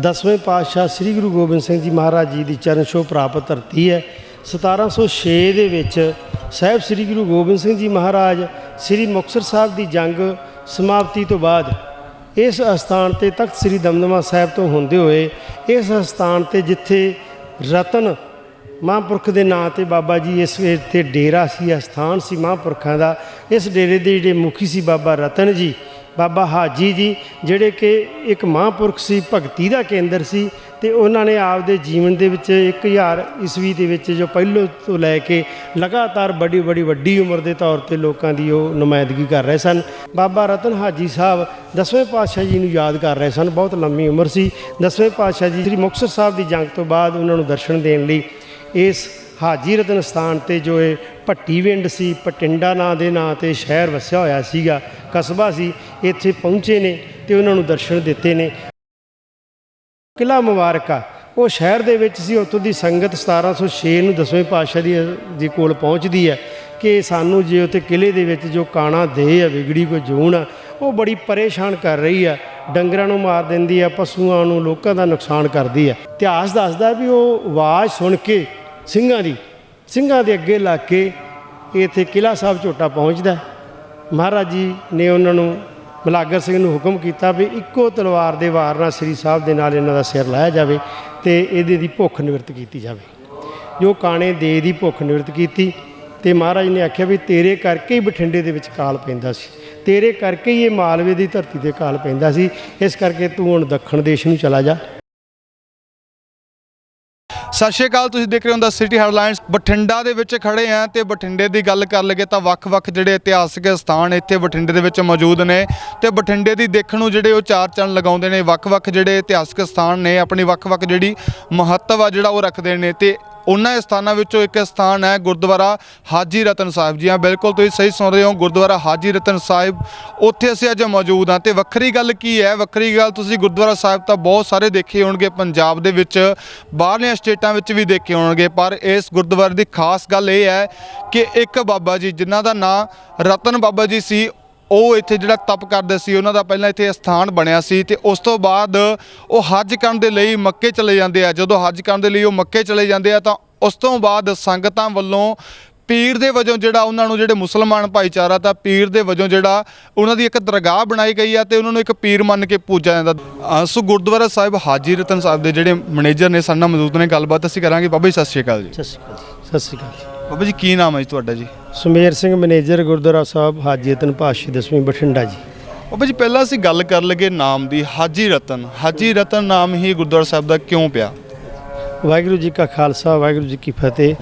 ਦਸਵੇਂ ਪਾਤਸ਼ਾਹ ਸ੍ਰੀ ਗੁਰੂ ਗੋਬਿੰਦ ਸਿੰਘ ਜੀ ਮਹਾਰਾਜ ਜੀ ਦੀ ਚਰਨ ਛੋਹ ਪ੍ਰਾਪਤ ਧਰਤੀ ਹੈ। 1706 ਦੇ ਵਿੱਚ ਸਾਹਿਬ ਸ੍ਰੀ ਗੁਰੂ ਗੋਬਿੰਦ ਸਿੰਘ ਜੀ ਮਹਾਰਾਜ ਸ੍ਰੀ ਮੁਕਤਸਰ ਸਾਹਿਬ ਦੀ ਜੰਗ ਸਮਾਪਤੀ ਤੋਂ ਬਾਅਦ ਇਸ ਅਸਥਾਨ ਤੇ ਤਖਤ ਸ੍ਰੀ ਦਮਦਮਾ ਸਾਹਿਬ ਤੋਂ ਹੁੰਦੇ ਹੋਏ ਇਸ ਅਸਥਾਨ ਤੇ ਜਿੱਥੇ ਰਤਨ ਮਹਾਂਪੁਰਖ ਦੇ ਨਾਂ ਤੇ ਬਾਬਾ ਜੀ ਇਸ ਤੇ ਡੇਰਾ ਸੀ, ਅਸਥਾਨ ਸੀ ਮਹਾਂਪੁਰਖਾਂ ਦਾ, ਇਸ ਡੇਰੇ ਦੇ ਜਿਹੜੇ ਮੁਖੀ ਸੀ ਬਾਬਾ ਰਤਨ ਜੀ ਬਾਬਾ ਹਾਜੀ ਜੀ, ਜਿਹੜੇ ਕਿ ਇੱਕ ਮਹਾਂਪੁਰਖ ਸੀ, ਭਗਤੀ ਦਾ ਕੇਂਦਰ ਸੀ, ਤੇ ਉਹਨਾਂ ਨੇ ਆਪਦੇ ਜੀਵਨ ਦੇ ਵਿੱਚ 1000 ਈਸਵੀ ਦੇ ਵਿੱਚ ਜੋ ਪਹਿਲੋਂ ਤੋਂ ਲੈ ਕੇ ਲਗਾਤਾਰ ਬੜੀ ਬੜੀ ਵੱਡੀ ਉਮਰ ਦੇ ਤੌਰ ਤੇ ਲੋਕਾਂ ਦੀ ਉਹ ਨੁਮਾਇੰਦਗੀ ਕਰ ਰਹੇ ਸਨ। ਬਾਬਾ ਰਤਨ ਹਾਜੀ ਸਾਹਿਬ ਦਸਵੇਂ ਪਾਤਸ਼ਾਹ ਜੀ ਨੂੰ ਯਾਦ ਕਰ ਰਹੇ ਸਨ। ਬਹੁਤ ਲੰਮੀ ਉਮਰ ਸੀ। ਦਸਵੇਂ ਪਾਤਸ਼ਾਹ ਜੀ, ਸ੍ਰੀ ਮੁਕਤਸਰ ਸਾਹਿਬ ਦੀ ਜੰਗ ਤੋਂ ਬਾਅਦ ਉਹਨਾਂ ਨੂੰ ਦਰਸ਼ਨ ਦੇਣ ਲਈ ਇਸ ਹਾਜੀ ਰਤਨ ਸਥਾਨ ਤੇ ਜੋ ਇਹ ਭੱਟੀ ਭੱਟੀਵਿੰਡ ਸੀ, ਪਟਿੰਡਾ ਨਾਂ ਦੇ ਨਾਂ ਤੇ ਸ਼ਹਿਰ ਵਸਿਆ ਹੋਇਆ ਸੀਗਾ, ਕਸਬਾ ਸੀ, ਇੱਥੇ ਪਹੁੰਚੇ ਨੇ ਤੇ ਉਹਨਾਂ ਨੂੰ ਦਰਸ਼ਨ ਦਿੱਤੇ ਨੇ। ਕਿਲਾ ਮੁਬਾਰਕਾ ਉਹ ਸ਼ਹਿਰ ਦੇ ਵਿੱਚ ਸੀ, ਉੱਥੋਂ ਦੀ ਸੰਗਤ 1706 ਨੂੰ ਦਸਵੇਂ ਪਾਤਸ਼ਾਹ ਦੀ ਜੀ ਕੋਲ ਪਹੁੰਚਦੀ ਹੈ ਕਿ ਸਾਨੂੰ ਜੇ ਉੱਥੇ ਕਿਲੇ ਦੇ ਵਿੱਚ ਜੋ ਕਾਣਾ ਦੇ ਆ, ਵਿਗੜੀ ਕੋ ਜੂਣ ਆ, ਉਹ ਬੜੀ ਪਰੇਸ਼ਾਨ ਕਰ ਰਹੀ ਆ। ਡੰਗਰਾਂ ਨੂੰ ਮਾਰ ਦਿੰਦੀ ਆ, ਪਸ਼ੂਆਂ ਨੂੰ ਲੋਕਾਂ ਦਾ ਨੁਕਸਾਨ ਕਰਦੀ ਆ। ਇਤਿਹਾਸ ਦੱਸਦਾ ਵੀ ਉਹ ਆਵਾਜ਼ ਸੁਣ ਕੇ ਸਿੰਘਾਂ ਦੀ, ਸਿੰਘਾਂ ਦੇ ਅੱਗੇ ਲੱਗ ਕੇ ਇੱਥੇ ਕਿਲਾ ਸਾਹਿਬ ਝੋਟਾ ਪਹੁੰਚਦਾ ਮਹਾਰਾਜ ਜੀ ਨੇ ਉਹਨਾਂ ਨੂੰ ਮਲਾਗਰ ਸਿੰਘ ਨੂੰ ਹੁਕਮ ਕੀਤਾ ਵੀ ਇੱਕੋ ਤਲਵਾਰ ਦੇ ਵਾਰ ਨਾਲ ਸ੍ਰੀ ਸਾਹਿਬ ਦੇ ਨਾਲ ਇਹਨਾਂ ਦਾ ਸਿਰ ਲਾਇਆ ਜਾਵੇ ਤੇ ਇਹਦੇ ਦੀ ਭੁੱਖ ਨਿਵਰਤ ਕੀਤੀ ਜਾਵੇ। ਜੋ ਕਾਣੇ ਦੇ ਦੀ ਭੁੱਖ ਨਿਵਰਤ ਕੀਤੀ ਤੇ ਮਹਾਰਾਜ ਨੇ ਆਖਿਆ ਵੀ ਤੇਰੇ ਕਰਕੇ ਹੀ ਬਠਿੰਡੇ ਦੇ ਵਿੱਚ ਕਾਲ ਪੈਂਦਾ ਸੀ। ਤੇਰੇ ਕਰਕੇ ਹੀ ਇਹ ਮਾਲਵੇ ਦੀ ਧਰਤੀ ਤੇ ਕਾਲ ਪੈਂਦਾ ਸੀ। ਇਸ ਕਰਕੇ ਤੂੰ ਹੁਣ ਦੱਖਣ ਦੇਸ਼ ਨੂੰ ਚਲਾ ਜਾ। ਸਤਿ ਸ਼੍ਰੀ ਅਕਾਲ, ਤੁਸੀਂ ਦੇਖ ਰਹੇ ਹੋ ਦਾ ਸਿਟੀ ਹੈਡਲਾਈਨਸ ਬਠਿੰਡਾ ਦੇ ਵਿੱਚ ਖੜੇ ਆ ਤੇ ਬਠਿੰਡੇ ਦੀ ਗੱਲ ਕਰ ਲਈਏ ਤਾਂ ਵੱਖ-ਵੱਖ ਜਿਹੜੇ ਇਤਿਹਾਸਕ ਸਥਾਨ ਇੱਥੇ ਬਠਿੰਡੇ ਦੇ ਵਿੱਚ ਮੌਜੂਦ ਨੇ ਤੇ ਬਠਿੰਡੇ ਦੀ ਦੇਖਣ ਨੂੰ ਜਿਹੜੇ ਉਹ ਚਾਰ ਚੰਨ ਲਗਾਉਂਦੇ ਨੇ, ਵੱਖ-ਵੱਖ ਜਿਹੜੇ ਇਤਿਹਾਸਕ ਸਥਾਨ ਨੇ, ਆਪਣੀ ਵੱਖ-ਵੱਖ ਜਿਹੜੀ ਮਹੱਤਵ ਆ ਜਿਹੜਾ ਉਹ ਰੱਖਦੇ ਨੇ ਤੇ ਉਹਨਾਂ ਸਥਾਨਾਂ ਵਿੱਚੋਂ ਇੱਕ ਸਥਾਨ ਹੈ ਗੁਰਦੁਆਰਾ ਹਾਜੀ ਰਤਨ ਸਾਹਿਬ। ਜੀ ਹਾਂ, ਬਿਲਕੁਲ ਤੁਸੀਂ ਸਹੀ ਸੁਣ ਰਹੇ ਹੋ, ਗੁਰਦੁਆਰਾ ਹਾਜੀ ਰਤਨ ਸਾਹਿਬ। ਉੱਥੇ ਅਸੀਂ ਅੱਜ ਮੌਜੂਦ ਹਾਂ ਤੇ ਵੱਖਰੀ ਗੱਲ ਕੀ ਹੈ? ਵੱਖਰੀ ਗੱਲ ਤੁਸੀਂ ਗੁਰਦੁਆਰਾ ਸਾਹਿਬ ਤਾਂ ਬਹੁਤ ਸਾਰੇ ਦੇਖੇ ਹੋਣਗੇ, ਪੰਜਾਬ ਦੇ ਵਿੱਚ, ਬਾਹਰਲੀਆਂ ਸਟੇਟਾਂ ਵਿੱਚ ਵੀ ਦੇਖੇ ਹੋਣਗੇ। ਪਰ ਇਸ ਗੁਰਦੁਆਰੇ ਦੀ ਖਾਸ ਗੱਲ ਇਹ ਹੈ ਕਿ ਇੱਕ ਬਾਬਾ ਜੀ, ਜਿਨ੍ਹਾਂ ਦਾ ਨਾਂ ਰਤਨ ਬਾਬਾ ਜੀ ਸੀ ਉਹ ਇੱਥੇ ਜਿਹੜਾ ਤਪ ਕਰਦੇ ਸੀ, ਉਹਨਾਂ ਦਾ ਪਹਿਲਾਂ ਇੱਥੇ ਸਥਾਨ ਬਣਿਆ ਸੀ ਤੇ ਉਸ ਤੋਂ ਬਾਅਦ ਉਹ ਹੱਜ ਕਰਨ ਦੇ ਲਈ ਮੱਕੇ ਚਲੇ ਜਾਂਦੇ ਆ। ਜਦੋਂ ਹੱਜ ਕਰਨ ਦੇ ਲਈ ਉਹ ਮੱਕੇ ਚਲੇ ਜਾਂਦੇ ਆ ਤਾਂ ਉਸ ਤੋਂ ਬਾਅਦ ਸੰਗਤਾਂ ਵੱਲੋਂ ਪੀਰ ਦੇ ਵਜੋਂ ਜਿਹੜਾ ਉਹਨਾਂ ਨੂੰ ਜਿਹੜੇ ਮੁਸਲਮਾਨ ਭਾਈਚਾਰਾ ਤਾਂ ਪੀਰ ਦੇ ਵਜੋਂ ਜਿਹੜਾ ਉਹਨਾਂ ਦੀ ਇੱਕ ਦਰਗਾਹ ਬਣਾਈ ਗਈ ਆ ਤੇ ਉਹਨਾਂ ਨੂੰ ਇੱਕ ਪੀਰ ਮੰਨ ਕੇ ਪੂਜਿਆ ਜਾਂਦਾ। ਸੋ ਗੁਰਦੁਆਰਾ ਸਾਹਿਬ ਹਾਜੀ ਰਤਨ ਸਾਹਿਬ ਦੇ ਜਿਹੜੇ ਮੈਨੇਜਰ ਨੇ, ਸਾਡੇ ਨਾਲ ਮੌਜੂਦ ਨੇ, ਗੱਲਬਾਤ ਅਸੀਂ ਕਰਾਂਗੇ। ਬਾਬਾ ਜੀ, ਸਤਿ ਸ਼੍ਰੀ ਅਕਾਲ ਜੀ। ਸਤਿ ਸ਼੍ਰੀ ਅਕਾਲ ਸਤਿ ਸ਼੍ਰੀ ਅਕਾਲ ਜੀ। ਬਾਬਾ ਜੀ ਕੀ ਨਾਮ ਹੈ ਜੀ ਤੁਹਾਡਾ ਜੀ? ਸੁਮੇਰ ਸਿੰਘ ਮੈਨੇਜਰ ਗੁਰਦੁਆਰਾ ਸਾਹਿਬ ਹਾਜੀ ਰਤਨ ਪਾਤਸ਼ਾਹੀ ਦਸਵੀਂ ਬਠਿੰਡਾ ਜੀ। ਬਾਬਾ ਜੀ ਪਹਿਲਾਂ ਅਸੀਂ ਗੱਲ ਕਰ ਲਗੇ ਨਾਮ ਦੀ ਹਾਜੀ ਰਤਨ। ਹਾਜੀ ਰਤਨ ਨਾਮ ਹੀ ਗੁਰਦੁਆਰਾ ਸਾਹਿਬ ਦਾ ਕਿਉਂ ਪਿਆ? ਵਾਹਿਗੁਰੂ ਜੀ ਕਾ ਖਾਲਸਾ ਵਾਹਿਗੁਰੂ ਜੀ ਕੀ ਫਤਿਹ।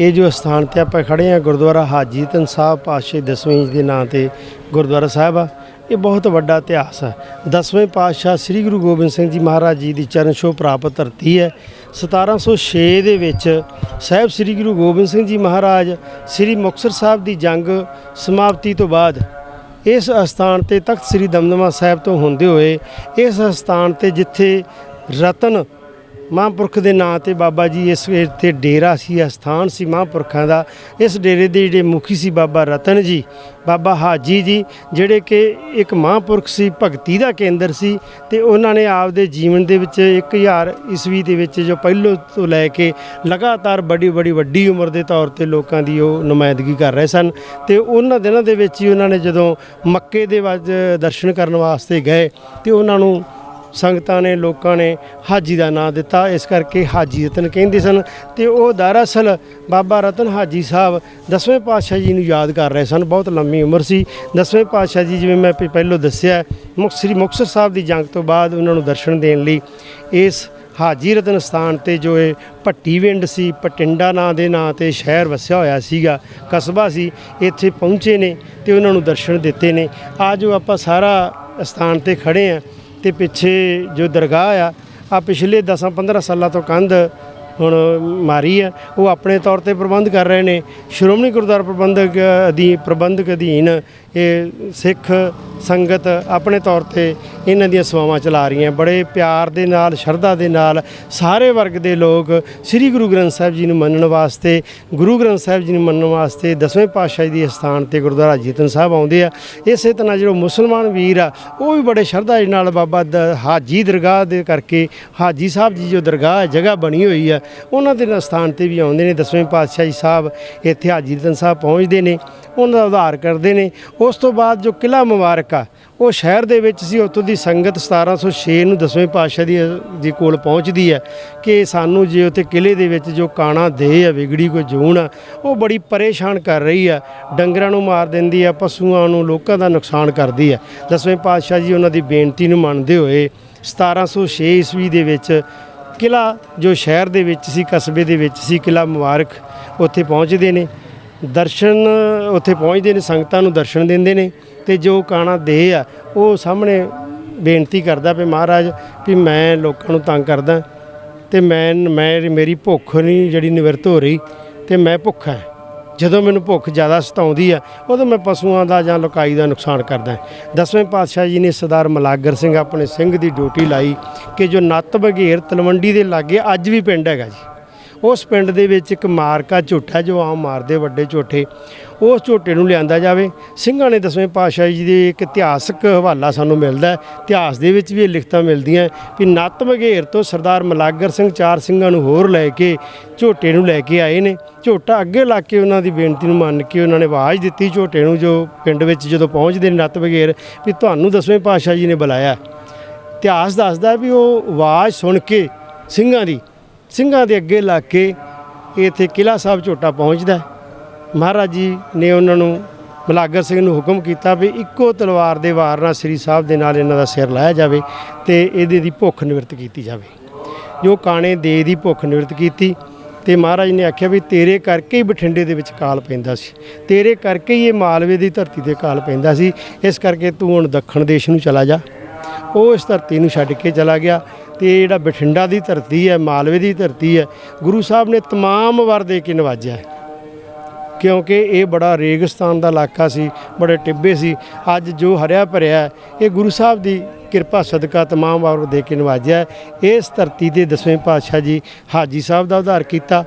ਇਹ ਜੋ ਸਥਾਨ ਤੇ ਆਪਾਂ ਖੜੇ ਆ ਗੁਰਦੁਆਰਾ ਹਾਜੀ ਰਤਨ ਸਾਹਿਬ ਪਾਤਸ਼ਾਹੀ ਦਸਵੇਂ ਦੇ ਨਾਂ ਤੇ ਗੁਰਦੁਆਰਾ ਸਾਹਿਬ ਆ ਇਹ ਬਹੁਤ ਵੱਡਾ ਇਤਿਹਾਸ ਹੈ ਦਸਵੇਂ ਪਾਤਸ਼ਾਹ ਸ੍ਰੀ ਗੁਰੂ ਗੋਬਿੰਦ ਸਿੰਘ ਜੀ ਮਹਾਰਾਜ ਜੀ ਦੀ ਚਰਨ ਛੋਹ ਪ੍ਰਾਪਤ ਧਰਤੀ ਹੈ। 1706 ਦੇ ਵਿੱਚ ਸਾਹਿਬ ਸ੍ਰੀ ਗੁਰੂ ਗੋਬਿੰਦ ਸਿੰਘ ਜੀ ਮਹਾਰਾਜ ਸ੍ਰੀ ਮੁਕਤਸਰ ਸਾਹਿਬ ਦੀ ਜੰਗ ਸਮਾਪਤੀ ਤੋਂ ਬਾਅਦ ਇਸ ਅਸਥਾਨ ਤੇ ਤਖਤ ਸ੍ਰੀ ਦਮਦਮਾ ਸਾਹਿਬ ਤੋਂ ਹੁੰਦੇ ਹੋਏ ਇਸ ਅਸਥਾਨ ਤੇ ਜਿੱਥੇ ਰਤਨ ਮਹਾਂਪੁਰਖ ਦੇ ਨਾਂ ਤੇ ਬਾਬਾ ਜੀ ਇਸ ਤੇ ਡੇਰਾ ਸੀ ਅਸਥਾਨ ਸੀ ਮਹਾਂਪੁਰਖਾਂ ਦਾ। ਇਸ ਡੇਰੇ ਦੇ ਜਿਹੜੇ ਮੁਖੀ ਸੀ ਬਾਬਾ ਰਤਨ ਜੀ, ਬਾਬਾ ਹਾਜੀ ਜੀ, ਜਿਹੜੇ ਕਿ ਇੱਕ ਮਹਾਂਪੁਰਖ ਸੀ, ਭਗਤੀ ਦਾ ਕੇਂਦਰ ਸੀ ਤੇ ਉਹਨਾਂ ਨੇ ਆਪਦੇ ਜੀਵਨ ਦੇ ਵਿੱਚ 1000 ਈਸਵੀ ਦੇ ਵਿੱਚ ਜੋ ਪਹਿਲੋਂ ਤੋਂ ਲੈ ਕੇ ਲਗਾਤਾਰ ਬੜੀ ਬੜੀ ਵੱਡੀ ਉਮਰ ਦੇ ਤੌਰ ਤੇ ਲੋਕਾਂ ਦੀ ਉਹ ਨੁਮਾਇੰਦਗੀ ਕਰ ਰਹੇ ਸਨ ਤੇ ਉਹਨਾਂ ਦਿਨਾਂ ਦੇ ਵਿੱਚ ਹੀ ਉਹਨਾਂ ਨੇ ਜਦੋਂ ਮੱਕੇ ਦੇ ਵਿੱਚ ਦਰਸ਼ਨ ਕਰਨ ਵਾਸਤੇ ਗਏ ਤੇ ਉਹਨਾਂ ਨੂੰ ਸੰਗਤਾਂ ਨੇ, ਲੋਕਾਂ ਨੇ ਹਾਜੀ ਦਾ ਨਾਂ ਦਿੱਤਾ। ਇਸ ਕਰਕੇ ਹਾਜੀ ਰਤਨ ਕਹਿੰਦੇ ਸਨ ਤੇ ਉਹ ਦਰਅਸਲ ਬਾਬਾ ਰਤਨ ਹਾਜੀ ਸਾਹਿਬ ਦਸਵੇਂ ਪਾਤਸ਼ਾਹ ਜੀ ਨੂੰ ਯਾਦ ਕਰ ਰਹੇ ਸਨ। ਬਹੁਤ ਲੰਮੀ ਉਮਰ ਸੀ। ਦਸਵੇਂ ਪਾਤਸ਼ਾਹ ਜੀ, ਜਿਵੇਂ ਮੈਂ ਪਹਿ- ਪਹਿਲੋਂ ਦੱਸਿਆ ਮੁਕ ਸ੍ਰੀ ਮੁਕਤਸਰ ਸਾਹਿਬ ਦੀ ਜੰਗ ਤੋਂ ਬਾਅਦ ਉਹਨਾਂ ਨੂੰ ਦਰਸ਼ਨ ਦੇਣ ਲਈ ਇਸ ਹਾਜੀ ਰਤਨ ਸਥਾਨ ਤੇ ਜੋ ਇਹ ਭੱਟੀਵਿੰਡ ਸੀ, ਪਟਿੰਡਾ ਨਾਂ ਦੇ ਨਾਂ ਤੇ ਸ਼ਹਿਰ ਵਸਿਆ ਹੋਇਆ ਸੀਗਾ, ਕਸਬਾ ਸੀ, ਇੱਥੇ ਪਹੁੰਚੇ ਨੇ ਤੇ ਉਹਨਾਂ ਨੂੰ ਦਰਸ਼ਨ ਦਿੱਤੇ ਨੇ। ਆ ਜੋ ਆਪਾਂ ਸਾਰਾ ਸਥਾਨ ਤੇ ਖੜੇ ਆ। ਤੇ ਪਿੱਛੇ ਜੋ ਦਰਗਾਹ ਆ ਆ ਪਿਛਲੇ 10-15 ਸਾਲਾਂ ਤੋਂ ਕੰਧ ਹੁਣ ਮਾਰੀ ਆ। ਉਹ ਆਪਣੇ ਤੌਰ ਤੇ ਪ੍ਰਬੰਧ ਕਰ ਰਹੇ ਨੇ। ਸ਼੍ਰੋਮਣੀ ਗੁਰਦੁਆਰਾ ਪ੍ਰਬੰਧਕ ਅਧੀਨ ਪ੍ਰਬੰਧਕ ਅਧੀਨ ਇਹ ਸਿੱਖ ਸੰਗਤ ਆਪਣੇ ਤੌਰ ਤੇ ਇਹਨਾਂ ਦੀਆਂ ਸੇਵਾਵਾਂ ਚਲਾ ਰਹੀਆਂ ਬੜੇ ਪਿਆਰ ਦੇ ਨਾਲ, ਸ਼ਰਧਾ ਦੇ ਨਾਲ ਸਾਰੇ ਵਰਗ ਦੇ ਲੋਕ ਸ੍ਰੀ ਗੁਰੂ ਗ੍ਰੰਥ ਸਾਹਿਬ ਜੀ ਨੂੰ ਮੰਨਣ ਵਾਸਤੇ, ਗੁਰੂ ਗ੍ਰੰਥ ਸਾਹਿਬ ਜੀ ਨੂੰ ਮੰਨਣ ਵਾਸਤੇ ਦਸਵੇਂ ਪਾਤਸ਼ਾਹ ਜੀ ਦੇ ਸਥਾਨ ਤੇ ਗੁਰਦੁਆਰਾ ਜੀਤਨ ਸਾਹਿਬ ਆਉਂਦੇ ਆ। ਇਸੇ ਤਰ੍ਹਾਂ ਜਿਹੜੇ ਮੁਸਲਮਾਨ ਵੀਰ ਆ, ਉਹ ਵੀ ਬੜੇ ਸ਼ਰਧਾ ਦੇ ਨਾਲ ਬਾਬਾ ਦ- ਹਾਜੀ ਦਰਗਾਹ ਦੇ ਕਰਕੇ, ਹਾਜੀ ਸਾਹਿਬ ਜੀ ਜੋ ਦਰਗਾਹ ਜਗ੍ਹਾ ਬਣੀ ਹੋਈ ਆ, ਉਹਨਾਂ ਦੇ ਨਾਲ ਸਥਾਨ ਤੇ ਵੀ ਆਉਂਦੇ ਨੇ। ਦਸਵੇਂ ਪਾਤਸ਼ਾਹ ਜੀ ਸਾਹਿਬ ਇੱਥੇ ਹਾਜੀ ਰਤਨ ਸਾਹਿਬ ਪਹੁੰਚਦੇ ਨੇ, ਉਹਨਾਂ ਦਾ ਉਧਾਰ ਕਰਦੇ ਨੇ। ਉਸ ਤੋਂ ਬਾਅਦ ਜੋ ਕਿਲਾ ਮੁਬਾਰਕ ਉਹ ਸ਼ਹਿਰ ਦੇ ਵਿੱਚ ਸੀ, ਉੱਥੋਂ ਦੀ ਸੰਗਤ 1706 ਨੂੰ ਦਸਵੇਂ ਪਾਤਸ਼ਾਹ ਦੀ ਜੀ ਕੋਲ ਪਹੁੰਚਦੀ ਹੈ ਕਿ ਸਾਨੂੰ ਜੇ ਉੱਥੇ ਕਿਲੇ ਦੇ ਵਿੱਚ ਜੋ ਕਾਣਾ ਦੇ ਆ, ਵਿਗੜੀ ਕੋਈ ਜੂਨ ਆ, ਉਹ ਬੜੀ ਪਰੇਸ਼ਾਨ ਕਰ ਰਹੀ ਆ। ਡੰਗਰਾਂ ਨੂੰ ਮਾਰ ਦਿੰਦੀ ਆ, ਪਸ਼ੂਆਂ ਨੂੰ ਲੋਕਾਂ ਦਾ ਨੁਕਸਾਨ ਕਰਦੀ ਆ। ਦਸਵੇਂ ਪਾਤਸ਼ਾਹ ਜੀ ਉਹਨਾਂ ਦੀ ਬੇਨਤੀ ਨੂੰ ਮੰਨਦੇ ਹੋਏ 1706 ਈਸਵੀ ਦੇ ਵਿੱਚ ਕਿਲਾ ਜੋ ਸ਼ਹਿਰ ਦੇ ਵਿੱਚ ਸੀ, ਕਸਬੇ ਦੇ ਵਿੱਚ ਸੀ ਕਿਲਾ ਮੁਬਾਰਕ ਉੱਥੇ ਪਹੁੰਚਦੇ ਨੇ। ਦਰਸ਼ਨ ਉੱਥੇ ਪਹੁੰਚਦੇ ਨੇ, ਸੰਗਤਾਂ ਨੂੰ ਦਰਸ਼ਨ ਦਿੰਦੇ ਨੇ ਤੇ ਜੋ ਕਾਣਾ ਦੇ ਆ, ਉਹ ਸਾਹਮਣੇ ਬੇਨਤੀ ਕਰਦਾ ਵੀ ਮਹਾਰਾਜ ਵੀ ਮੈਂ ਲੋਕਾਂ ਨੂੰ ਤੰਗ ਕਰਦਾ ਤੇ ਮੈਂ ਮੈਂ ਮੇਰੀ ਭੁੱਖ ਨਹੀਂ ਜਿਹੜੀ ਨਿਵਰਤ ਹੋ ਰਹੀ ਤੇ ਮੈਂ ਭੁੱਖਾ ਹਾਂ। ਜਦੋਂ ਮੈਨੂੰ ਭੁੱਖ ਜ਼ਿਆਦਾ ਸਤਾਉਂਦੀ ਆ, ਉਦੋਂ ਮੈਂ ਪਸ਼ੂਆਂ ਦਾ ਜਾਂ ਲੋਕਾਈ ਦਾ ਨੁਕਸਾਨ ਕਰਦਾ। ਦਸਵੇਂ ਪਾਤਸ਼ਾਹ ਜੀ ਨੇ ਸਰਦਾਰ ਮਲਾਗਰ ਸਿੰਘ ਆਪਣੇ ਸਿੰਘ ਦੀ ਡਿਊਟੀ ਲਾਈ ਕਿ ਜੋ ਨੱਤ ਬਘੇਰ ਤਲਵੰਡੀ ਦੇ ਲਾਗੇ ਅੱਜ ਵੀ ਪਿੰਡ ਹੈਗਾ ਜੀ। ਉਸ ਪਿੰਡ ਦੇ ਵਿੱਚ ਇੱਕ ਮਾਰਕਾ ਝੋਟਾ ਜੋ ਆਮ ਮਾਰਦੇ ਵੱਡੇ ਝੋਟੇ ਉਸ ਝੋਟੇ ਨੂੰ ਲਿਆਂਦਾ ਜਾਵੇ। ਸਿੰਘਾਂ ਨੇ ਦਸਵੇਂ ਪਾਤਸ਼ਾਹ ਜੀ ਦੇ ਇੱਕ ਇਤਿਹਾਸਕ ਹਵਾਲਾ ਸਾਨੂੰ ਮਿਲਦਾ ਹੈ। ਇਤਿਹਾਸ ਦੇ ਵਿੱਚ ਵੀ ਇਹ ਲਿਖਤਾਂ ਮਿਲਦੀਆਂ ਵੀ ਨੱਤ ਮਘੇਰ ਤੋਂ ਸਰਦਾਰ ਮਲਾਗਰ ਸਿੰਘ ਚਾਰ ਸਿੰਘਾਂ ਨੂੰ ਹੋਰ ਲੈ ਕੇ ਝੋਟੇ ਨੂੰ ਲੈ ਕੇ ਆਏ ਨੇ। ਝੋਟਾ ਅੱਗੇ ਲਾ ਕੇ ਉਹਨਾਂ ਦੀ ਬੇਨਤੀ ਨੂੰ ਮੰਨ ਕੇ ਉਹਨਾਂ ਨੇ ਆਵਾਜ਼ ਦਿੱਤੀ ਝੋਟੇ ਨੂੰ ਜੋ ਪਿੰਡ ਵਿੱਚ ਜਦੋਂ ਪਹੁੰਚਦੇ ਨੇ ਨੱਤ ਬਘੇਰ ਵੀ ਤੁਹਾਨੂੰ ਦਸਵੇਂ ਪਾਤਸ਼ਾਹ ਜੀ ਨੇ ਬੁਲਾਇਆ। ਇਤਿਹਾਸ ਦੱਸਦਾ ਵੀ ਉਹ ਆਵਾਜ਼ ਸੁਣ ਕੇ ਸਿੰਘਾਂ ਦੀ ਸਿੰਘਾਂ ਦੇ ਅੱਗੇ ਲੱਗ ਕੇ ਇੱਥੇ ਕਿਲਾ ਸਾਹਿਬ ਝੋਟਾ ਪਹੁੰਚਦਾ ਮਹਾਰਾਜ ਜੀ ਨੇ ਉਹਨਾਂ ਨੂੰ ਮਲਾਗਰ ਸਿੰਘ ਨੂੰ ਹੁਕਮ ਕੀਤਾ ਵੀ ਇੱਕੋ ਤਲਵਾਰ ਦੇ ਵਾਰ ਨਾਲ ਸ੍ਰੀ ਸਾਹਿਬ ਦੇ ਨਾਲ ਇਹਨਾਂ ਦਾ ਸਿਰ ਲਾਇਆ ਜਾਵੇ ਤੇ ਇਹਦੇ ਦੀ ਭੁੱਖ ਨਿਵਰਤ ਕੀਤੀ ਜਾਵੇ। ਜੋ ਕਾਣੇ ਦੇ ਦੀ ਭੁੱਖ ਨਿਵਰਤ ਕੀਤੀ ਤੇ ਮਹਾਰਾਜ ਨੇ ਆਖਿਆ ਵੀ ਤੇਰੇ ਕਰਕੇ ਹੀ ਬਠਿੰਡੇ ਦੇ ਵਿੱਚ ਕਾਲ ਪੈਂਦਾ ਸੀ। ਤੇਰੇ ਕਰਕੇ ਹੀ ਇਹ ਮਾਲਵੇ ਦੀ ਧਰਤੀ ਤੇ ਕਾਲ ਪੈਂਦਾ ਸੀ। ਇਸ ਕਰਕੇ ਤੂੰ ਹੁਣ ਦੱਖਣ ਦੇਸ਼ ਨੂੰ ਚਲਾ ਜਾ। ਉਹ ਇਸ ਧਰਤੀ ਨੂੰ ਛੱਡ ਕੇ ਚਲਾ ਗਿਆ। ਤੇ ਜਿਹੜਾ ਬਠਿੰਡਾ ਦੀ ਧਰਤੀ ਹੈ, ਮਾਲਵੇ ਦੀ ਧਰਤੀ ਹੈ, ਗੁਰੂ ਸਾਹਿਬ ਨੇ ਤਮਾਮ ਵਾਰ ਦੇ ਕੇ ਨਵਾਜਿਆ ਕਿਉਂਕਿ ਇਹ ਬੜਾ ਰੇਗਿਸਤਾਨ ਦਾ ਇਲਾਕਾ ਸੀ, ਬੜੇ ਟਿੱਬੇ ਸੀ, ਅੱਜ ਜੋ ਹਰਿਆ ਭਰਿਆ ਇਹ ਗੁਰੂ ਸਾਹਿਬ ਦੀ ਕਿਰਪਾ, ਸਦਕਾ ਤਮਾਮ ਵਾਰ ਦੇ ਕੇ ਨਵਾਜਿਆ ਇਸ ਧਰਤੀ ਤੇ ਦਸਵੇਂ ਪਾਤਸ਼ਾਹ ਜੀ ਹਾਜੀ ਸਾਹਿਬ ਦਾ ਉਧਾਰ ਕੀਤਾ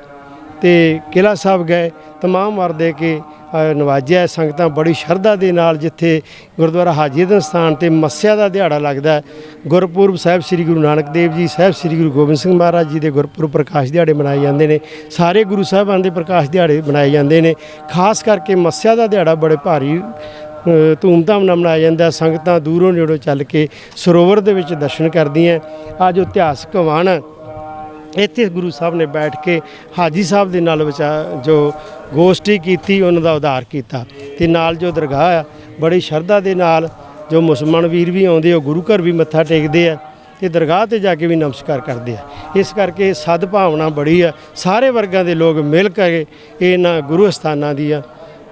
ਤੇ ਕਿਲਾ ਸਾਹਿਬ ਗਏ, ਤਮਾਮ ਵਾਰ ਦੇ ਕੇ ਨਵਾਜਿਆ ਸੰਗਤਾਂ ਬੜੀ ਸ਼ਰਧਾ ਦੇ ਨਾਲ ਜਿੱਥੇ ਗੁਰਦੁਆਰਾ ਹਾਜੀਦਨ ਸਥਾਨ ਤੇ ਮੱਸਿਆ ਦਾ ਦਿਹਾੜਾ ਲੱਗਦਾ ਹੈ। ਗੁਰਪੁਰਬ ਸਾਹਿਬ ਸ੍ਰੀ ਗੁਰੂ ਨਾਨਕ ਦੇਵ ਜੀ, ਸਾਹਿਬ ਸ੍ਰੀ ਗੁਰੂ ਗੋਬਿੰਦ ਸਿੰਘ ਮਹਾਰਾਜ ਜੀ ਦੇ ਗੁਰਪੁਰਬ ਪ੍ਰਕਾਸ਼ ਦਿਹਾੜੇ ਮਨਾਏ ਜਾਂਦੇ ਨੇ। ਸਾਰੇ ਗੁਰੂ ਸਾਹਿਬਾਨ ਦੇ ਪ੍ਰਕਾਸ਼ ਦਿਹਾੜੇ ਮਨਾਏ ਜਾਂਦੇ ਨੇ। ਖਾਸ ਕਰਕੇ ਮੱਸਿਆ ਦਾ ਦਿਹਾੜਾ ਬੜੇ ਭਾਰੀ ਧੂਮਧਾਮ ਨਾਲ ਮਨਾਇਆ ਜਾਂਦਾ ਸੰਗਤਾਂ ਦੂਰੋਂ ਨੇੜੋਂ ਚੱਲ ਕੇ ਸਰੋਵਰ ਦੇ ਵਿੱਚ ਦਰਸ਼ਨ ਕਰਦੀਆਂ ਅੱਜ ਜੋ ਇਤਿਹਾਸਕ ਵਣ ਇੱਥੇ ਗੁਰੂ ਸਾਹਿਬ ਨੇ ਬੈਠ ਕੇ ਹਾਜੀ ਸਾਹਿਬ ਦੇ ਨਾਲ ਵਿਚਾ ਜੋ ਗੋਸ਼ਟੀ ਕੀਤੀ, ਉਹਨਾਂ ਦਾ ਉਧਾਰ ਕੀਤਾ ਤੇ ਨਾਲ ਜੋ ਦਰਗਾਹ ਆ, ਬੜੀ ਸ਼ਰਧਾ ਦੇ ਨਾਲ ਜੋ ਮੁਸਲਮਾਨ ਵੀਰ ਵੀ ਆਉਂਦੇ ਉਹ ਗੁਰੂ ਘਰ ਵੀ ਮੱਥਾ ਟੇਕਦੇ ਆ ਤੇ ਦਰਗਾਹ ਤੇ ਜਾ ਕੇ ਵੀ ਨਮਸਕਾਰ ਕਰਦੇ ਆ। ਇਸ ਕਰਕੇ ਸਦ ਭਾਵਨਾ ਬੜੀ ਆ, ਸਾਰੇ ਵਰਗਾਂ ਦੇ ਲੋਕ ਮਿਲ ਕੇ ਇਹਨਾਂ ਗੁਰੂ ਅਸਥਾਨਾਂ ਦੀਆਂ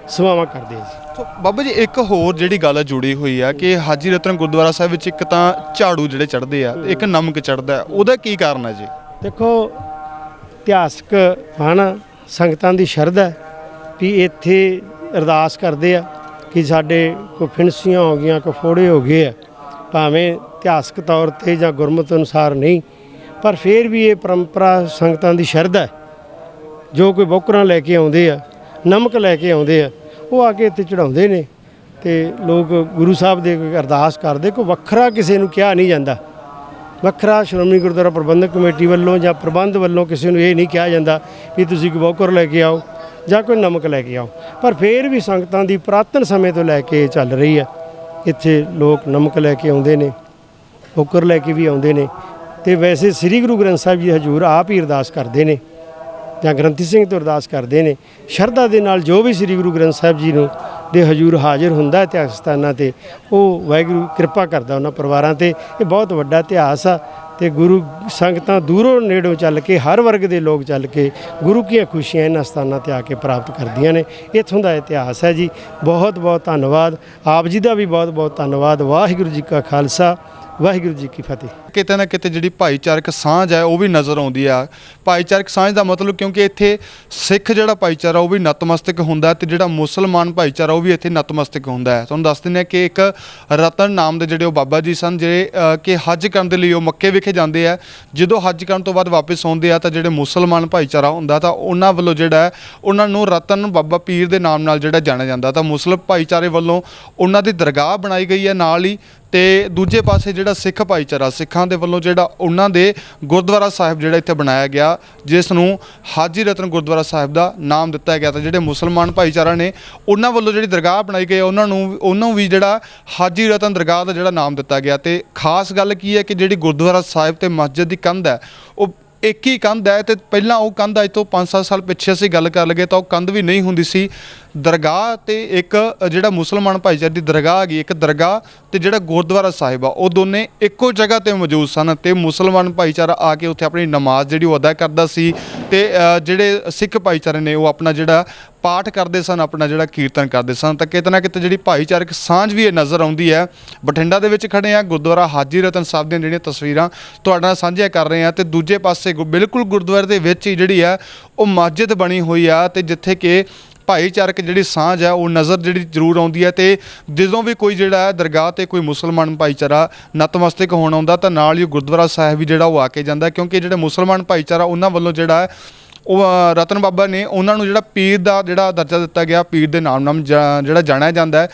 ਸੇਵਾਵਾਂ ਕਰਦੇ ਆ ਜੀ। ਬਾਬਾ ਜੀ, ਇੱਕ ਹੋਰ ਜਿਹੜੀ ਗੱਲ ਜੁੜੀ ਹੋਈ ਆ ਕਿ ਹਾਜੀ ਰਤਨ ਗੁਰਦੁਆਰਾ ਸਾਹਿਬ ਵਿੱਚ ਇੱਕ ਤਾਂ ਝਾੜੂ ਜਿਹੜੇ ਚੜ੍ਹਦੇ ਆ, ਇੱਕ ਨਮਕ ਚੜ੍ਹਦਾ, ਉਹਦਾ ਕੀ ਕਾਰਨ ਹੈ ਜੀ? ਦੇਖੋ, ਇਤਿਹਾਸਕ ਹਨ ਸੰਗਤਾਂ ਦੀ ਸ਼ਰਧਾ ਹੈ ਵੀ ਇੱਥੇ ਅਰਦਾਸ ਕਰਦੇ ਆ ਕਿ ਸਾਡੇ ਕੋ ਫਿਣਸੀਆਂ ਹੋ ਗਈਆਂ ਕੋ ਫੋੜੇ ਹੋ ਗਏ ਆ, ਭਾਵੇਂ ਇਤਿਹਾਸਕ ਤੌਰ ਤੇ ਜਾਂ ਗੁਰਮਤ ਅਨੁਸਾਰ ਨਹੀਂ, ਪਰ ਫਿਰ ਵੀ ਇਹ ਪਰੰਪਰਾ ਸੰਗਤਾਂ ਦੀ ਸ਼ਰਧਾ ਹੈ। ਜੋ ਕੋਈ ਬੋਕਰਾਂ ਲੈ ਕੇ ਆਉਂਦੇ ਆ, ਨਮਕ ਲੈ ਕੇ ਆਉਂਦੇ ਆ, ਉਹ ਆ ਕੇ ਇੱਥੇ ਚੜਾਉਂਦੇ ਨੇ ਤੇ ਲੋਕ ਗੁਰੂ ਸਾਹਿਬ ਦੇ ਅਰਦਾਸ ਕਰਦੇ, ਕੋਈ ਵੱਖਰਾ ਕਿਸੇ ਨੂੰ ਕਿਹਾ ਨਹੀਂ ਜਾਂਦਾ। ਵੱਖਰਾ ਸ਼੍ਰੋਮਣੀ ਗੁਰਦੁਆਰਾ ਪ੍ਰਬੰਧਕ ਕਮੇਟੀ ਵੱਲੋਂ ਜਾਂ ਪ੍ਰਬੰਧ ਵੱਲੋਂ ਕਿਸੇ ਨੂੰ ਇਹ ਨਹੀਂ ਕਿਹਾ ਜਾਂਦਾ ਵੀ ਤੁਸੀਂ ਕੋਈ ਬੌਕਰ ਲੈ ਕੇ ਆਓ ਜਾਂ ਕੋਈ ਨਮਕ ਲੈ ਕੇ ਆਓ। ਪਰ ਫਿਰ ਵੀ ਸੰਗਤਾਂ ਦੀ ਪੁਰਾਤਨ ਸਮੇਂ ਤੋਂ ਲੈ ਕੇ ਚੱਲ ਰਹੀ ਹੈ। ਇੱਥੇ ਲੋਕ ਨਮਕ ਲੈ ਕੇ ਆਉਂਦੇ ਨੇ ਬੋਕਰ ਲੈ ਕੇ ਵੀ ਆਉਂਦੇ ਨੇ ਤੇ ਵੈਸੇ ਸ੍ਰੀ ਗੁਰੂ ਗ੍ਰੰਥ ਸਾਹਿਬ ਜੀ ਹਜੂਰ ਆਪ ਹੀ ਅਰਦਾਸ ਕਰਦੇ ਨੇ ਜਾਂ ਗ੍ਰੰਥੀ ਸਿੰਘ ਤੋਂ ਅਰਦਾਸ ਕਰਦੇ ਨੇ। ਸ਼ਰਧਾ ਦੇ ਨਾਲ ਜੋ ਵੀ ਸ੍ਰੀ ਗੁਰੂ ਗ੍ਰੰਥ ਸਾਹਿਬ ਜੀ ਨੂੰ ਦੇ ਹਜੂਰ ਹਾਜ਼ਰ ਹੁੰਦਾ ਇਤਿਹਾਸ ਸਥਾਨਾਂ ਤੇ, ਉਹ ਵਾਹਿਗੁਰੂ ਕਿਰਪਾ ਕਰਦਾ ਉਹਨਾਂ ਪਰਿਵਾਰਾਂ ਤੇ। ਇਹ ਬਹੁਤ ਵੱਡਾ ਇਤਿਹਾਸ ਆ ਤੇ ਗੁਰੂ ਸੰਗਤਾਂ ਦੂਰੋਂ ਨੇੜੋਂ ਚੱਲ ਕੇ, ਹਰ ਵਰਗ ਦੇ ਲੋਕ ਚੱਲ ਕੇ ਗੁਰੂ ਕੀਆਂ ਖੁਸ਼ੀਆਂ ਇਹਨਾਂ ਸਥਾਨਾਂ ਤੇ ਆ ਕੇ ਪ੍ਰਾਪਤ ਕਰਦੀਆਂ ਨੇ। ਇੱਥੋਂ ਦਾ ਇਤਿਹਾਸ ਹੈ ਜੀ। ਬਹੁਤ ਬਹੁਤ ਧੰਨਵਾਦ। ਆਪ ਜੀ ਦਾ ਵੀ ਬਹੁਤ ਬਹੁਤ ਧੰਨਵਾਦ। ਵਾਹਿਗੁਰੂ ਜੀ ਕਾ ਖਾਲਸਾ, ਵਾਹਿਗੁਰੂ ਜੀ ਕੀ ਫਤਿਹ। ਕਿਤੇ ਨਾ ਕਿਤੇ ਜਿਹੜੀ ਭਾਈਚਾਰਕ ਸਾਂਝ ਹੈ, ਉਹ ਵੀ ਨਜ਼ਰ ਆਉਂਦੀ ਆ। ਭਾਈਚਾਰਕ ਸਾਂਝ ਦਾ ਮਤਲਬ ਕਿਉਂਕਿ ਇੱਥੇ ਸਿੱਖ ਜਿਹੜਾ ਭਾਈਚਾਰਾ, ਉਹ ਵੀ ਨਤਮਸਤਕ ਹੁੰਦਾ ਤੇ ਜਿਹੜਾ ਮੁਸਲਮਾਨ ਭਾਈਚਾਰਾ, ਉਹ ਵੀ ਇੱਥੇ ਨਤਮਸਤਕ ਹੁੰਦਾ ਹੈ। ਤੁਹਾਨੂੰ ਦੱਸ ਦਿੰਦੇ ਹਾਂ ਕਿ ਇੱਕ ਰਤਨ ਨਾਮ ਦੇ ਜਿਹੜੇ ਉਹ ਬਾਬਾ ਜੀ ਸਨ, ਜਿਹੜੇ ਕਿ ਹੱਜ ਕਰਨ ਦੇ ਲਈ ਉਹ ਮੱਕੇ ਵਿਖੇ ਜਾਂਦੇ ਆ। ਜਦੋਂ ਹੱਜ ਕਰਨ ਤੋਂ ਬਾਅਦ ਵਾਪਸ ਆਉਂਦੇ ਆ, ਤਾਂ ਜਿਹੜੇ ਮੁਸਲਮਾਨ ਭਾਈਚਾਰਾ ਹੁੰਦਾ, ਤਾਂ ਉਹਨਾਂ ਵੱਲੋਂ ਜਿਹੜਾ ਉਹਨਾਂ ਨੂੰ ਰਤਨ ਬਾਬਾ ਪੀਰ ਦੇ ਨਾਮ ਨਾਲ ਜਿਹੜਾ ਜਾਣਿਆ ਜਾਂਦਾ। ਤਾਂ ਮੁਸਲਿਮ ਭਾਈਚਾਰੇ ਵੱਲੋਂ ਉਹਨਾਂ ਦੀ ਦਰਗਾਹ ਬਣਾਈ ਗਈ ਹੈ ਨਾਲ ਹੀ ਤੇ ਦੂਜੇ ਪਾਸੇ ਜਿਹੜਾ ਸਿੱਖ ਭਾਈਚਾਰਾ, ਸਿੱਖ ਦੇ ਵੱਲੋਂ ਜਿਹੜਾ ਉਹਨਾਂ ਦੇ ਗੁਰਦੁਆਰਾ ਸਾਹਿਬ ਜਿਹੜਾ ਇੱਥੇ ਬਣਾਇਆ ਗਿਆ, ਜਿਸ ਨੂੰ ਹਾਜੀ ਰਤਨ ਗੁਰਦੁਆਰਾ ਸਾਹਿਬ ਦਾ ਨਾਮ ਦਿੱਤਾ ਗਿਆ ਤਾਂ ਜਿਹੜੇ ਮੁਸਲਮਾਨ ਭਾਈਚਾਰਾ ਨੇ ਉਹਨਾਂ ਵੱਲੋਂ ਜਿਹੜੀ ਦਰਗਾਹ ਬਣਾਈ ਗਈ ਉਹਨਾਂ ਨੂੰ ਉਹਨਾਂ ਵੀ ਜਿਹੜਾ ਹਾਜੀ ਰਤਨ ਦਰਗਾਹ ਦਾ ਜਿਹੜਾ ਨਾਮ ਦਿੱਤਾ ਗਿਆ ਤੇ ਖਾਸ ਗੱਲ ਕੀ ਹੈ ਕਿ ਜਿਹੜੀ ਗੁਰਦੁਆਰਾ ਸਾਹਿਬ ਤੇ ਮਸਜਿਦ ਦੀ ਕੰਧ ਹੈ, ਉਹ ਇੱਕ ਹੀ ਕੰਧ ਹੈ ਤੇ ਪਹਿਲਾਂ ਉਹ ਕੰਧ ਅੱਜ ਤੋਂ 5-7 ਸਾਲ ਪਿੱਛੇ ਅਸੀਂ ਗੱਲ ਕਰ ਲਗੇ ਤਾਂ ਉਹ ਕੰਧ ਵੀ ਨਹੀਂ ਹੁੰਦੀ ਸੀ। ਦਰਗਾਹ ਤੇ ਇੱਕ ਜਿਹੜਾ ਮੁਸਲਮਾਨ ਭਾਈਚਾਰੇ ਦੀ ਦਰਗਾਹ ਹੈਗੀ ਇੱਕ ਦਰਗਾਹ ਤੇ ਜਿਹੜਾ ਗੁਰਦੁਆਰਾ ਸਾਹਿਬ ਆ, ਉਹ ਦੋਨੇ ਇੱਕੋ ਜਗ੍ਹਾ ਤੇ ਮੌਜੂਦ ਸਨ ਤੇ ਮੁਸਲਮਾਨ ਭਾਈਚਾਰਾ ਆ ਕੇ ਉੱਥੇ ਆਪਣੀ ਨਮਾਜ਼ ਜਿਹੜੀ ਉਹ ਅਦਾ ਕਰਦਾ ਸੀ ਤੇ ਜਿਹੜੇ ਸਿੱਖ ਭਾਈਚਾਰੇ ਨੇ ਉਹ ਆਪਣਾ ਜਿਹੜਾ ਪਾਠ ਕਰਦੇ ਸਨ, ਆਪਣਾ ਜਿਹੜਾ ਕੀਰਤਨ ਕਰਦੇ ਸਨ, ਤਾਂ ਕਿਤੇ ਨਾ ਕਿਤੇ ਜਿਹੜੀ ਭਾਈਚਾਰਕ ਸਾਂਝ ਵੀ ਇਹ ਨਜ਼ਰ ਆਉਂਦੀ ਹੈ। ਬਠਿੰਡਾ ਦੇ ਵਿੱਚ ਖੜੇ ਆ ਗੁਰਦੁਆਰਾ ਹਾਜੀ ਰਤਨ ਸਾਹਿਬ ਦੀਆਂ ਜਿਹੜੀਆਂ ਤਸਵੀਰਾਂ ਤੁਹਾਡੇ ਨਾਲ ਸਾਂਝੀਆਂ ਕਰ ਰਹੇ ਆ ਤੇ ਦੂਜੇ ਪਾਸੇ ਗੁ- ਬਿਲਕੁਲ ਗੁਰਦੁਆਰੇ ਦੇ ਵਿੱਚ ਹੀ ਜਿਹੜੀ ਆ ਉਹ ਮਸਜਿਦ ਬਣੀ ਹੋਈ ਆ ਤੇ ਜਿੱਥੇ ਕਿ ਭਾਈਚਾਰਕ ਜਿਹੜੀ ਸਾਂਝ ਹੈ, ਉਹ ਨਜ਼ਰ ਜਿਹੜੀ ਜ਼ਰੂਰ ਆਉਂਦੀ ਹੈ ਤੇ ਜਦੋਂ ਵੀ ਕੋਈ ਜਿਹੜਾ ਹੈ ਦਰਗਾਹ ਤੇ ਕੋਈ ਮੁਸਲਮਾਨ ਭਾਈਚਾਰਾ ਨਤਮਸਤਕ ਹੋਣ ਆਉਂਦਾ, ਤਾਂ ਨਾਲ ਹੀ ਉਹ ਗੁਰਦੁਆਰਾ ਸਾਹਿਬ ਵੀ ਜਿਹੜਾ ਉਹ ਆ ਕੇ ਜਾਂਦਾ ਕਿਉਂਕਿ ਜਿਹੜੇ ਮੁਸਲਮਾਨ ਭਾਈਚਾਰਾ ਉਹਨਾਂ ਵੱਲੋਂ ਜਿਹੜਾ ਹੈ ਉਹ ਰਤਨ ਬਾਬਾ ਨੇ ਉਹਨਾਂ ਨੂੰ ਜਿਹੜਾ ਪੀਰ ਦਾ ਜਿਹੜਾ ਦਰਜਾ ਦਿੱਤਾ ਗਿਆ, ਪੀਰ ਦੇ ਨਾਮ ਨਾਲ ਜਾ- ਜਿਹੜਾ ਜਾਣਿਆ ਜਾਂਦਾ ਹੈ।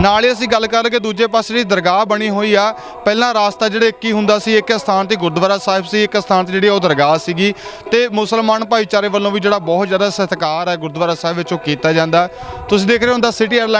ਨਾਲ ਹੀ ਅਸੀਂ ਗੱਲ ਕਰ ਲਗੇ ਦੂਜੇ ਪਾਸੇ ਜਿਹੜੀ ਦਰਗਾਹ ਬਣੀ ਹੋਈ ਆ। ਪਹਿਲਾਂ ਰਾਸਤਾ ਜਿਹੜੇ ਇੱਕ ਹੀ ਹੁੰਦਾ ਸੀ, ਇੱਕ ਸਥਾਨ ਤੇ ਗੁਰਦੁਆਰਾ ਸਾਹਿਬ ਸੀ, ਇੱਕ ਸਥਾਨ ਤੇ ਜਿਹੜੀ ਉਹ ਦਰਗਾਹ ਸੀਗੀ। ਤੇ ਮੁਸਲਮਾਨ ਭਾਈਚਾਰੇ ਵੱਲੋਂ ਵੀ ਜਿਹੜਾ ਬਹੁਤ ਜ਼ਿਆਦਾ ਸਤਿਕਾਰ ਹੈ ਗੁਰਦੁਆਰਾ ਸਾਹਿਬ ਵਿੱਚ ਉਹ ਕੀਤਾ ਜਾਂਦਾ। ਤੁਸੀਂ ਦੇਖ ਰਹੇ ਹੋ ਦਾ ਸਿਟੀ ਏਅਰਲਾਈਨ